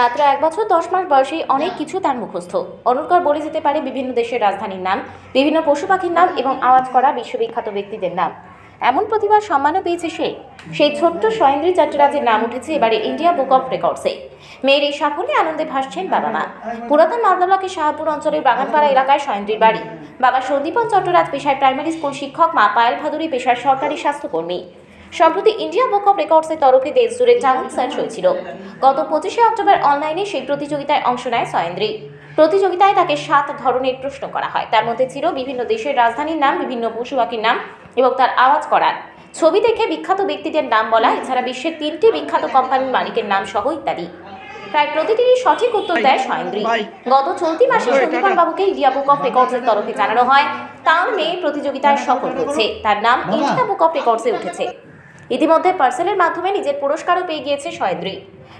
মাত্র এক বছর, দশ মাস বয়সে অনেক কিছু তার মুখস্থ। অনুর্কর বলে যেতে পারে বিভিন্ন দেশের রাজধানীর নাম, বিভিন্ন পশু পাখির নাম এবং আওয়াজ করা বিশ্ববিখ্যাত ব্যক্তিদের নাম। এমন প্রতিভার সম্মানও পেয়েছে সে। সেই ছোট্ট সয়েন্দ্রী চট্টরাজের নাম উঠেছে এবারে ইন্ডিয়া বুক অফ রেকর্ডসে। মেয়ের এই সাফল্যে আনন্দে ভাসছেন বাবা মা। পুরাতন মালদা ব্লকের শাহপুর অঞ্চলের বাগানপাড়া এলাকায় সয়েন্দ্রীর বাড়ি। বাবা সন্দীপন চট্টরাজ পেশায় প্রাইমারি স্কুল শিক্ষক, মা পায়েল ভাদুরী পেশার সরকারি স্বাস্থ্যকর্মী। সম্প্রতি ইন্ডিয়া বুক অফ রেকর্ডসের তরফে দেশ জুড়ে চ্যালেঞ্জ সার্চ হয়েছিল গত পঁচিশে অক্টোবর অনলাইনে সেই প্রতিযোগিতায় অংশ নেয় সয়েন্দ্রী। প্রতিযোগিতায় তাকে সাত ধরনের প্রশ্ন করা হয়। তার মধ্যে ছিল বিভিন্ন দেশের রাজধানীর নাম বিভিন্ন পশু পাখির নাম এবং তার আওয়াজ করার। ছবি দেখে বিখ্যাত ব্যক্তিদের নাম বলা এছাড়া বিশ্বের তিনটি বিখ্যাত কোম্পানির মালিকের নাম সহ ইত্যাদি। প্রায় প্রতিটিরই সঠিক উত্তর দেয় সয়েন্দ্রী। গত চলতি মাসে সন্দীপন বাবুকে ইন্ডিয়া বুক অফ রেকর্ডসের তরফে জানানো হয়। তার মেয়ে প্রতিযোগিতায় সফল হয়েছে। তার নাম ইন্ডিয়া বুক অফ রেকর্ডসে উঠেছে। ইতিমধ্যে পার্সেলের মাধ্যমে নিজের পুরস্কারও পেয়ে গিয়েছে সয়েন্দ্রী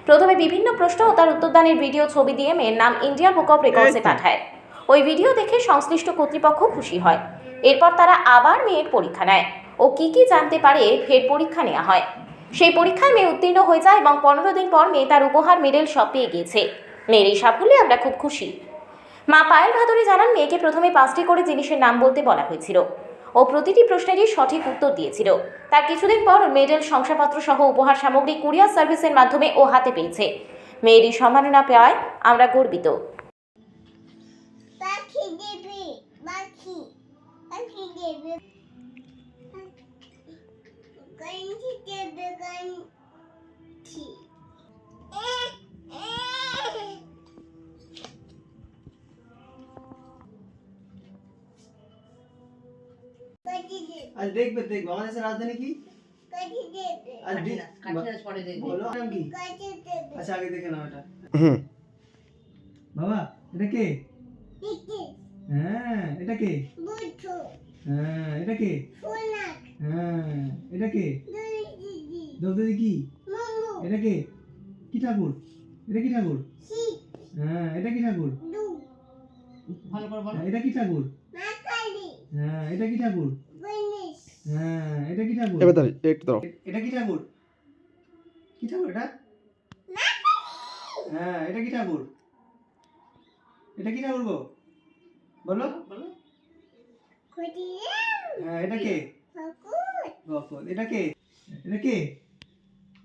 প্রথমে বিভিন্ন প্রশ্ন ও তার উত্তরদানের ভিডিও ছবি দিয়ে মেয়ের নাম ইন্ডিয়া বুক অফ রেকর্ডসে পাঠায়। ওই ভিডিও দেখে সংশ্লিষ্ট কর্তৃপক্ষ খুশি হয়। এরপর তারা আবার মেয়ের পরীক্ষা নেয়। ও কি কি জানতে পারে ফের পরীক্ষা নেওয়া হয়। সেই পরীক্ষায় মেয়ে উত্তীর্ণ হয়ে যায় এবং পনেরো দিন পর মেয়ে তার উপহার মেডেল সব পেয়ে গিয়েছে। মেয়ের এই সাফল্যে আমরা খুব খুশি। মা পায়েল ভাদুরী জানান মেয়েকে প্রথমে পাঁচটি করে জিনিসের নাম বলতে বলা হয়েছিল। ও প্রতিটি প্রশ্নেরই সঠিক উত্তর দিয়েছিল। তার কিছুদিন পর মেডেল শংসাপত্র সহ উপহার সামগ্রী কুরিয়ার সার্ভিসের মাধ্যমে ও হাতে পেয়েছে। মেয়েরই সম্মাননা পাওয়ায় আমরা গর্বিত। দেবে আজ দেখবে দেখবে। বাংলাদেশের রাজধানী কি? আচ্ছা আগে দেখে নাও এটা। বাবা এটা কে? হ্যাঁ এটা কে? হ্যাঁ এটা কে? হ্যাঁ এটা কে? দ্রৌপদী কি? এটা কে? কি ঠাকুর? এটা কি ঠাকুর? হ্যাঁ এটা কি ঠাকুর? ভালো করে বলো। হ্যাঁ, এটা কি ঠাকুর? হ্যাঁ এটা কি ঠাকুর? হ্যাঁ এটা কি ঠাকুর? এবার দাঁড়ি একটু দাঁড়াও। এটা কি ঠাকুর? কি ঠাকুর এটা? হ্যাঁ এটা কি ঠাকুর? এটা কি ঠাকুর গো? বলো। বলো হ্যাঁ এটা কে? ফাকুর! এটা কে? এটা কে?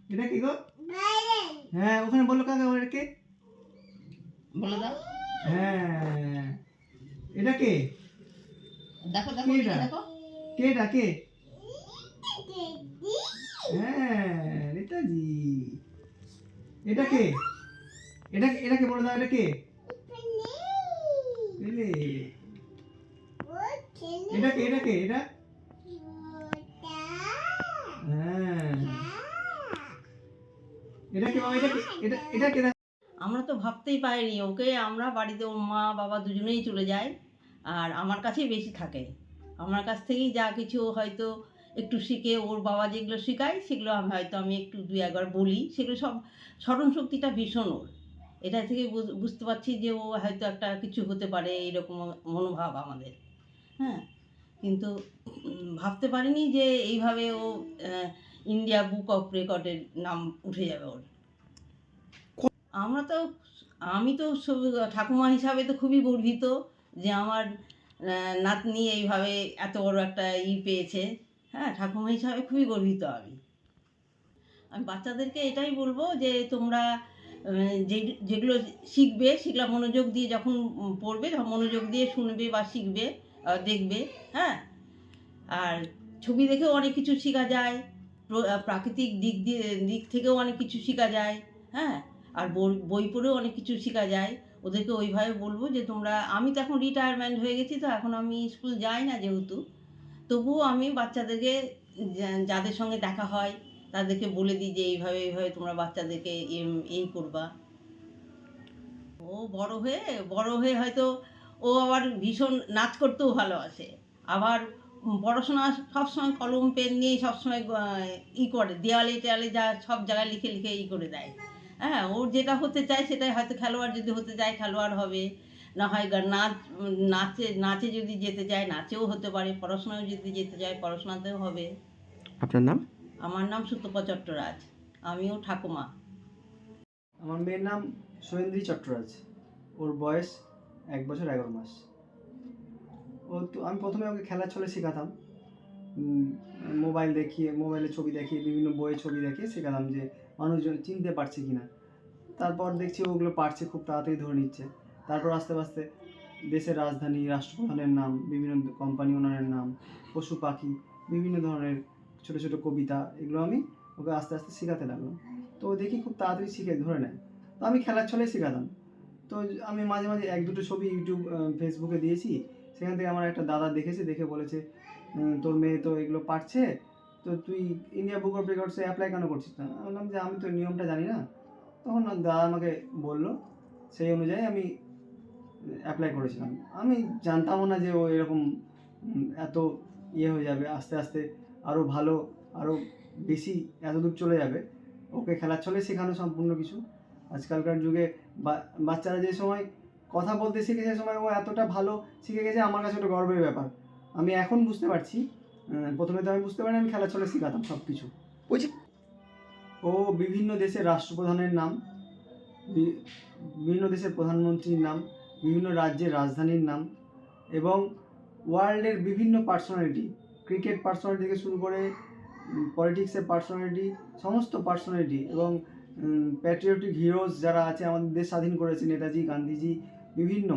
এটা কি গো? হ্যাঁ ওখানে বলো কাকা এটা কে? বলে দাও। হ্যাঁ এটা কে? দেখো দেখো এটা? কে এটা কে? হ্যাঁ এটা এটা আমরা তো ভাবতেই পারিনি, ওকে। আমরা বাড়িতে ওর মা, বাবা দুজনেই চলে যায়, আর আমার কাছেই বেশি থাকে। আমার কাছ থেকেই যা কিছু হয়তো একটু শিখে ওর বাবা যেগুলো শেখায়, সেগুলো আমি হয়তো আমি একটু দুই একবার বলি। সেগুলো সব স্মরণ শক্তিটা ভীষণ ওর। এটা থেকে বুঝ- বুঝতে পারছি যে ও হয়তো একটা কিছু হতে পারে এরকম মনোভাব আমাদের। হ্যাঁ? কিন্তু ভাবতে পারিনি যে এইভাবে ও ইন্ডিয়া বুক অফ রেকর্ডের নাম উঠে যাবে ওর। আমরা তো, আমি তো ঠাকুমা হিসাবে তো খুবই গর্বিত যে আমার নাতনি এইভাবে এত বড় একটা ই পেয়েছে। হ্যাঁ ঠাকুমা হিসাবে খুবই গর্বিত আমি। আমি বাচ্চাদেরকে এটাই বলব যে তোমরা যে, যেগুলো শিখবে, সেগুলো মনোযোগ দিয়ে যখন পড়বে, তখন মনোযোগ দিয়ে শুনবে বা শিখবে দেখবে হ্যাঁ? আর ছবি দেখেও অনেক কিছু শেখা যায় প্রাকৃতিক দিক দিয়ে, দিক থেকেও অনেক কিছু শেখা যায় হ্যাঁ? আর বই পড়েও অনেক কিছু শেখা যায়। ওদেরকে ওইভাবে বলব যে তোমরা, আমি তো এখন রিটায়ারমেন্ট হয়ে গেছি, তো এখন আমি স্কুল যাই না যেহেতু। তবুও আমি বাচ্চাদেরকে যাদের সঙ্গে দেখা হয়, তাদেরকে বলে দিই যে এইভাবে এইভাবে তোমরা বাচ্চাদেরকে এই করবা। ও বড় হয়ে বড় হয়ে হয়তো ও আবার ভীষণ নাচ করতেও ভালোবাসে। আবার পড়াশোনা সবসময় কলম, পেন নিয়ে সবসময় ই করে দেওয়ালে টেয়ালে যা, সব জায়গায় লিখে লিখে ই করে দেয়। হ্যাঁ ওর যেটা হতে চায় সেটাই হয়তো খেলোয়াড় যদি হতে চায়, খেলোয়াড় হবে। না হয় নাচ নাচে নাচে যদি যেতে চায় নাচেও হতে পারে পড়াশোনায় যদি যেতে চায় পড়াশোনাতেও হবে। আপনার নাম? আমার নাম সুতপা চট্টরাজ আমিও ঠাকুমা। আমার মেয়ের নাম সৈন্দ্রী চট্টরাজ ওর বয়স এক বছর এগারো মাস। ও তো আমি প্রথমে ওকে খেলার ছলে শেখাতাম। মোবাইল দেখিয়ে মোবাইলে ছবি দেখিয়ে বিভিন্ন বইয়ে ছবি দেখিয়ে শেখাতাম যে মানুষজন চিনতে পারছে কি না তারপর দেখছি ওগুলো পারছে খুব তাড়াতাড়ি ধরে নিচ্ছে। তারপর আস্তে আস্তে দেশের রাজধানী, রাষ্ট্রপ্রধানের নাম, বিভিন্ন কোম্পানি ওনারের নাম, পশু পাখি, বিভিন্ন ধরনের ছোট ছোট কবিতা, এগুলো আমি ওকে আস্তে আস্তে শেখাতে লাগলাম। তো দেখি খুব তাড়াতাড়ি শিখে ধরে নেয়। তো আমি খেলার ছলে শেখাতাম। তো আমি মাঝে মাঝে এক দুটো ছবি ইউটিউব ফেসবুকে দিয়েছি। সেখান থেকে আমার একটা দাদা দেখেছে, দেখে বলেছে তোর মেয়ে তো এগুলো পারছে, তো তুই ইন্ডিয়া বুক অফ রেকর্ডসে অ্যাপ্লাই কেন করছিস না? বললাম যে, আমি তো নিয়মটা জানি না। তখন দাদা আমাকে বলল, সেই অনুযায়ী আমি অ্যাপ্লাই করেছিলাম। আমি জানতামও না যে ও এরকম এত ইয়ে হয়ে যাবে আস্তে আস্তে আরও ভালো আরও বেশি এত দূর চলে যাবে। ওকে খেলার ছলে শেখানো সম্পূর্ণ কিছু। আজকালকার যুগে বা- বাচ্চারা যে সময় কথা বলতে শিখে সে সময় ও এতটা ভালো শিখে গেছে আমার কাছে ওটা গর্বের ব্যাপার। আমি এখন বুঝতে পারছি প্রথমে তো আমি বুঝতে পারিনি আমি খেলার ছলে শেখাতাম সব কিছু বলছি ও বিভিন্ন দেশের রাষ্ট্রপ্রধানের নাম বিভিন্ন দেশের প্রধানমন্ত্রীর নাম বিভিন্ন রাজ্যের রাজধানীর নাম এবং ওয়ার্ল্ডের বিভিন্ন পার্সোনালিটি, ক্রিকেট পার্সোনালিটি থেকে শুরু করে পলিটিক্সের পার্সোনালিটি, সমস্ত পার্সোনালিটি এবং প্যাট্রিয়টিক হিরোজ যারা আছে আমাদের দেশ স্বাধীন করেছে, নেতাজি, গান্ধীজি, বিভিন্ন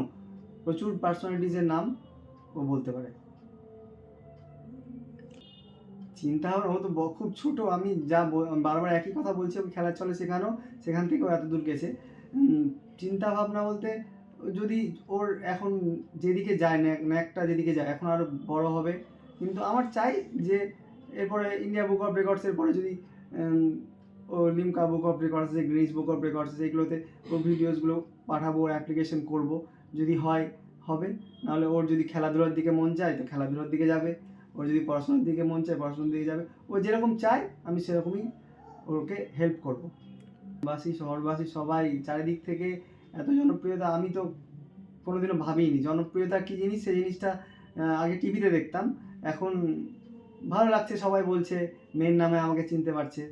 প্রচুর পার্সোনালিটিসের নাম ও বলতে পারে। চিন্তা ভাবনা ও তো খুব ছোট, আমি যা বারবার একই কথা বলছি ওকে খেলার চলে শেখানো সেখান থেকেও এত দূর গেছে চিন্তা ভাবনা বলতে যদি ওর এখন যেদিকে যায়, ন্যাক, ন্যাকটা যেদিকে যায়, এখন আরও বড় হবে। কিন্তু আমার চাই যে এরপরে ইন্ডিয়া বুক অফ রেকর্ডসের পরে যদি ও লিমকা বুক অফ রেকর্ডস আছে গ্রিস বুক অফ রেকর্ডস আছে এগুলোতে ওর ভিডিওসগুলো পাঠাবো, ওর অ্যাপ্লিকেশন করব। যদি হয়, হবে। নাহলে ওর যদি খেলাধুলার দিকে মন চায়, তো খেলাধুলার দিকে যাবে। ওর যদি পড়াশোনার দিকে মন চায়, পড়াশোনার দিকে যাবে। ও যেরকম চায়, আমি সেরকমই ওকে হেল্প করব। বাসী, শহরবাসী সবাই চারিদিক থেকে এত জনপ্রিয়তা আমি তো কোনোদিনও ভাবিনি। জনপ্রিয়তা কী জিনিস? সেই জিনিসটা আগে টিভিতে দেখতাম। এখন ভালো লাগছে সবাই বলছে মেয়ের নামে আমাকে চিনতে পারছে।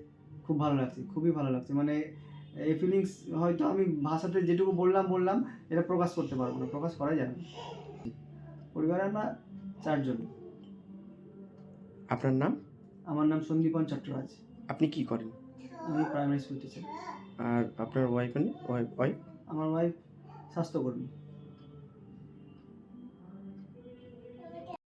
খুব ভালো লাগছে খুবই ভালো লাগছে। মানে এই ফিলিংস হয়তো আমি ভাষাতে যেটুকু বললাম বললাম এটা প্রকাশ করতে পারব না প্রকাশ করা যাবে না। পরিবারে আমরা চারজন। আপনার নাম? আমার নাম সন্দীপন চট্টরাজ। আপনি কি করেন? আমি প্রাইমারি স্কুল টিচার আর আপনার ওয়াইফ ওয়াইফ ওয়াইফ আমার ওয়াইফ স্বাস্থ্যকর্মী।